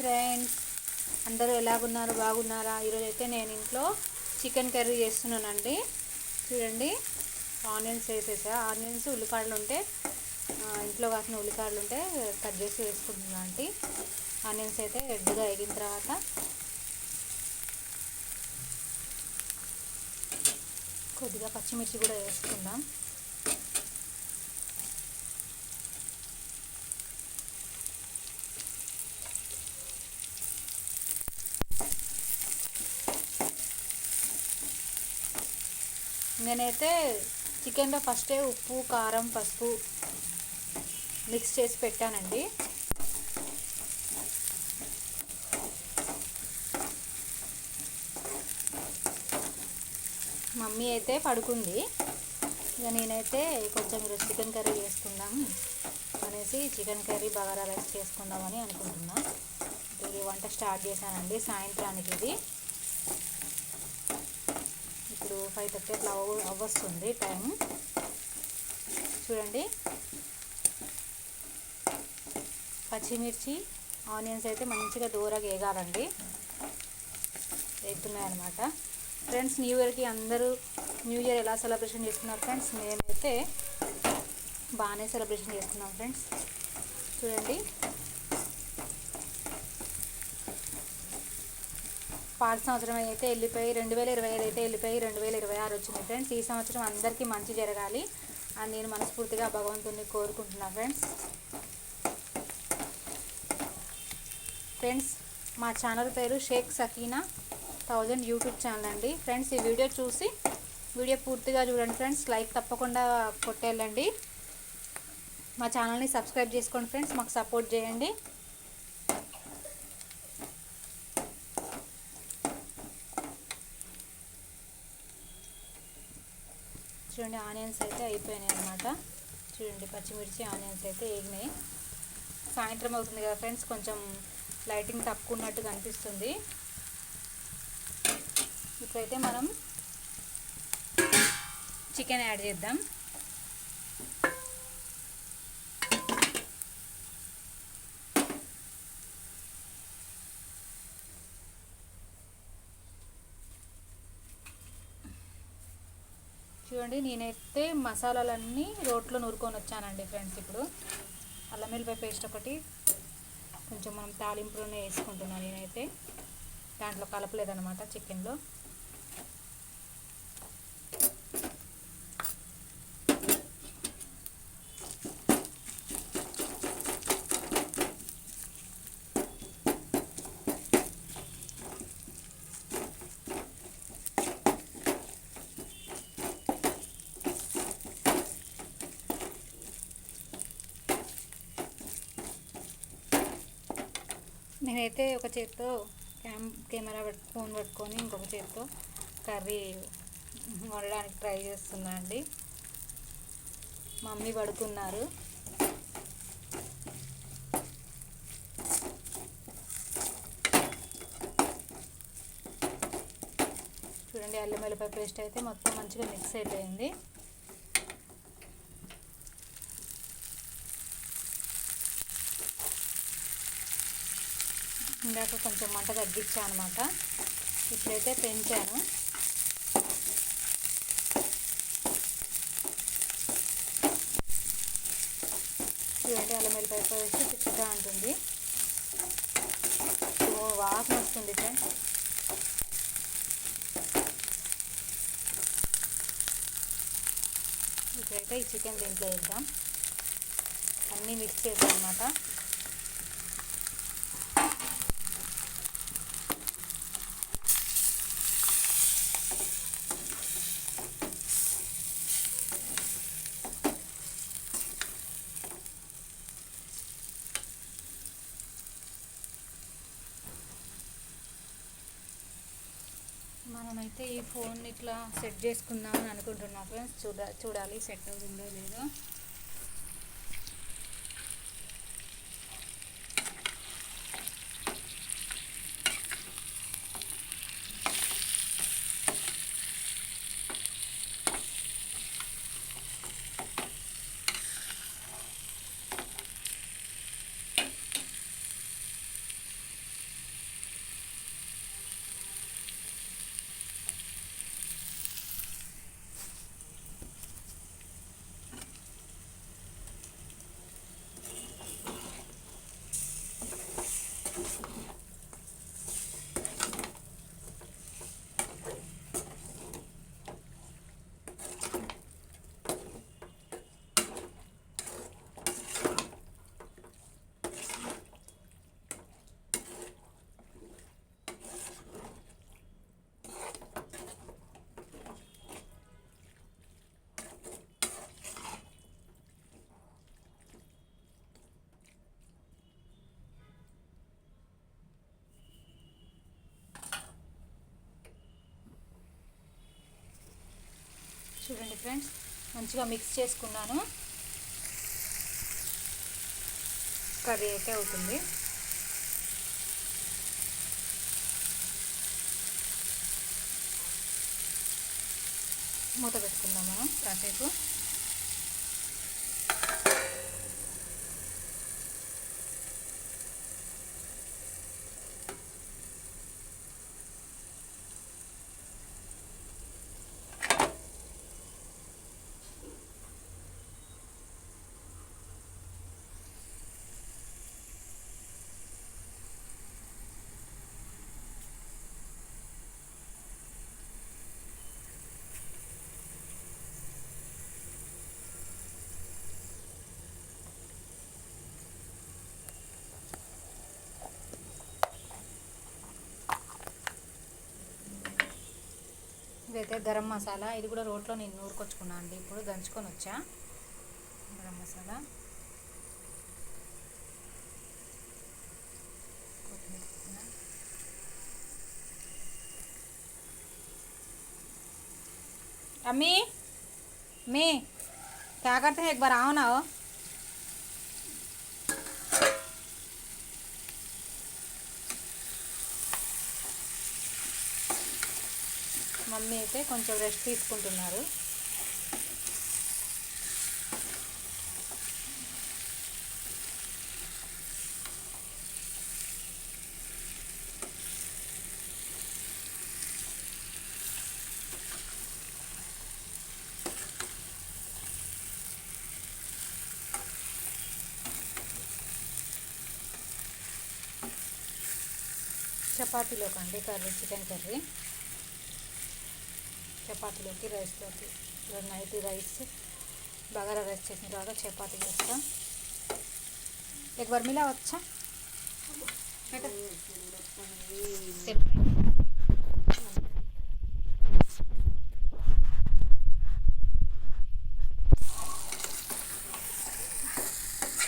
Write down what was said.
Friends అందరూ ఎలాగున్నారు? బాగున్నారా? ఈరోజు అయితే నేను ఇంట్లో చికెన్ కర్రీ చేస్తున్నానండి. చూడండి. ఆనియన్స్ వేసేసా. ఆనియన్స్ ఉల్లిపాయలు ఉంటే ఇంట్లో కాసిన ఉల్లిపాయలు ఉంటే కట్ చేసి వేసుకుంటున్నాను అండి ఆనియన్స్ అయితే రెడ్గా వేగిన తర్వాత. కొద్దిగా పచ్చిమిర్చి కూడా వేసుకుందాం. నేనైతే చికెన్లో ఫస్టే ఉప్పు కారం పసుపు మిక్స్ చేసి పెట్టానండి. మమ్మీ అయితే పడుకుంది. ఇక నేనైతే కొంచెం ఈరోజు చికెన్ కర్రీ చేసుకుందాం అనేసి చికెన్ కర్రీ బగారా రైస్ చేసుకుందామని అనుకుంటున్నాను ఇది వంట స్టార్ట్ చేశానండి సాయంత్రానికి ఇది. ఇప్పుడు ఫైవ్ థర్టీ అట్లా అవ్వ అవ్వస్తుంది టైం చూడండి. పచ్చిమిర్చి ఆనియన్స్ అయితే మంచిగా దూరగా వేగాలండి. వేగుతున్నాయన్నమాట. ఫ్రెండ్స్ న్యూ ఇయర్కి అందరూ న్యూ ఇయర్ ఎలా సెలబ్రేషన్ చేస్తున్నారు ఫ్రెండ్స్ మేమైతే బాగానే సెలబ్రేషన్ చేసుకున్నాం ఫ్రెండ్స్ చూడండి. పాత సంవత్సరం అయితే వెళ్ళిపోయి రెండు వేల ఇరవై ఐదు అయితే వెళ్ళిపోయి రెండు వేల ఇరవై ఆరు వచ్చింది ఫ్రెండ్స్. ఈ సంవత్సరం అందరికీ మంచి జరగాలి అని నేను మనస్ఫూర్తిగా భగవంతుడిని కోరుకుంటున్నాను ఫ్రెండ్స్. ఫ్రెండ్స్ మా ఛానల్ పేరు Shaik Sakina thousand YouTube channel అండి. ఫ్రెండ్స్ ఈ వీడియో చూసి వీడియో పూర్తిగా చూడండి ఫ్రెండ్స్. లైక్ తప్పకుండా కొట్టేళ్ళండి. మా ఛానల్ని సబ్స్క్రైబ్ చేసుకోండి ఫ్రెండ్స్. మాకు సపోర్ట్ చేయండి. చూడండి ఆనియన్స్ అయితే అయిపోయినాయి అనమాట చూడండి పచ్చిమిర్చి ఆనియన్స్ అయితే వేగినాయి సాయంత్రం అవుతుంది కదా ఫ్రెండ్స్ కొంచెం లైటింగ్ తక్కువ ఉన్నట్టు కనిపిస్తుంది. ఇప్పుడైతే మనం చికెన్ యాడ్ చేద్దాం. చూడండి నేనైతే మసాలాలన్నీ రోట్లో నూరుకొని వచ్చానండి ఫ్రెండ్స్ ఇప్పుడు. అల్లం వెల్లిపాయ పేస్ట్ ఒకటి కొంచెం మనం తాలింపులోనే వేసుకుంటున్నాను నేనైతే. దాంట్లో కలపలేదనమాట చికెన్లో. నేనైతే ఒక చేత్తో క్యామ్ కెమెరా పెట్టు ఫోన్ పట్టుకొని ఇంకొక చేత్తో కర్రీ వండడానికి ట్రై చేస్తున్నా అండి. మమ్మీ పడుకున్నారు. చూడండి అల్లం వెల్లిపాయ పేస్ట్ అయితే మొత్తం మంచిగా మిక్స్ అయిపోయింది. ఇందాక కొంచెం మంట తగ్గించాను అనమాట ఇప్పుడైతే పెంచాను. చూడండి అల్లం వెల్లిపాయ వేసి చిక్కగా ఉంటుంది. వాసన వస్తుంది ఫ్రెండ్ ఇప్పుడైతే ఈ చికెన్ దీంట్లో వేద్దాం. అన్నీ మిక్స్ చేద్దాం అనమాట మనమైతే ఈ ఫోన్ ఇట్లా సెట్ చేసుకుందామని అనుకుంటున్నాం ఫ్రెండ్స్. చూడ చూడాలి సెట్ అవుతుందో లేదో. ఫ్రెండ్స్ మంచిగా మిక్స్ చేసుకున్నాను. కర్రీ అయితే అవుతుంది. మూత పెట్టుకుందాం మనం కాసేపు. ఇదైతే గరం మసాలా ఇది కూడా రోట్లో నేను నూరుకొచ్చుకున్నాను అండి ఇప్పుడు దంచుకొని వచ్చా గరం మసాలా కొత్తిమీర పుదీనా. अम्मी मैं क्या करते हैं एक बार आओ ना हो మమ్మీ అయితే కొంచెం రెస్ట్ తీసుకుంటున్నారు. చపాతీలోకి అండి కర్రీ చికెన్ కర్రీ. చపాతీలోకి రైస్లోకి ఇలా నైట్ రైస్ బగారా రైస్ చేసిన తర్వాత చపాతీ చేస్తా एक बार मिला अच्छा बेटा